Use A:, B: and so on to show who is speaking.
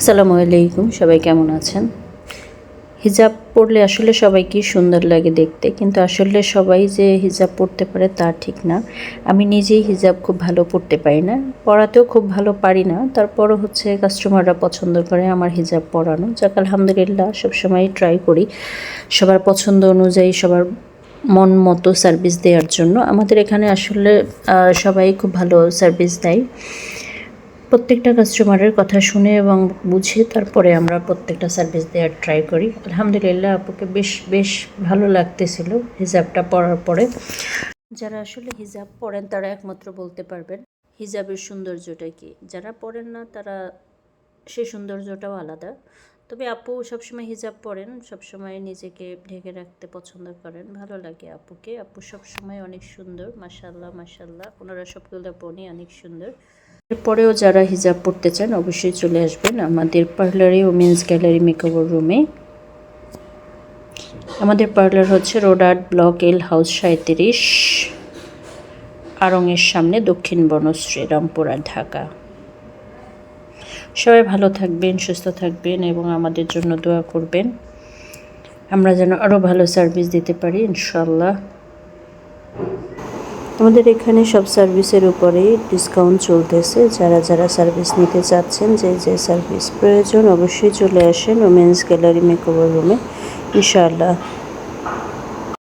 A: আসসালামু আলাইকুম, সবাই কেমন আছেন? হিজাব পরলে আসলে সবাইকে সুন্দর লাগে দেখতে, কিন্তু আসলে সবাই যে হিজাব পরতে পারে তা ঠিক না। আমি নিজেই হিজাব খুব ভালো পরতে পারি না পরাতেও খুব ভালো পারি না। তারপরও হচ্ছে কাস্টমাররা পছন্দ করে আমার হিজাব পরানো যাক, আলহামদুলিল্লাহ, সবসময় ট্রাই করি। সবার পছন্দ অনুযায়ী, সবার মন মতো সার্ভিস দেওয়ার জন্য। আমাদের এখানে আসলে সবাই খুব ভালো সার্ভিস দেয়। প্রত্যেকটা কাস্টমারের কথা শুনে এবং বুঝে তারপরে আমরা প্রত্যেকটা সার্ভিস দেওয়ার ট্রাই করি। আলহামদুলিল্লাহ আপুকে বেশ বেশ ভালো লাগতেছিল হিজাবটা পরার পরে। যারা আসলে হিজাব পরেন তারা একমাত্র বলতে পারবেন, হিজাবের সৌন্দর্যটা কি? যারা পরেন না তারা সেই সৌন্দর্যটাও আলাদা। তবে আপু সবসময় হিজাব পরেন, সবসময় নিজেকে ঢেকে রাখতে পছন্দ করেন। ভালো লাগে আপুকে। আপু সবসময় অনেক সুন্দর মাসাল্লাহ মাসাল্লাহ ওনারা সবগুলো বোনই অনেক সুন্দর। এরপরেও যারা হিজাব পড়তে চান, অবশ্যই চলে আসবেন আমাদের পার্লারে ওমেন্স গ্যালারি মেকওভার রুমে আমাদের পার্লার হচ্ছে রোড ব্লক এল হাউস সাঁত্রিশ আরঙের সামনে দক্ষিণ বনশ্রী, রামপুরা, ঢাকা। সবাই ভালো থাকবেন, সুস্থ থাকবেন এবং আমাদের জন্য দোয়া করবেন। আমরা যেন আরও ভালো সার্ভিস দিতে পারি ইনশাল্লাহ আমাদের এখানে সব সার্ভিসের উপরে ডিসকাউন্ট চলতেছে। যারা যারা সার্ভিস নিতে চাচ্ছেন, যে যে সার্ভিস প্রয়োজন অবশ্যই চলে আসেন। ওমেন্স গ্যালারি মেকওভার রুমে ইনশাআল্লাহ।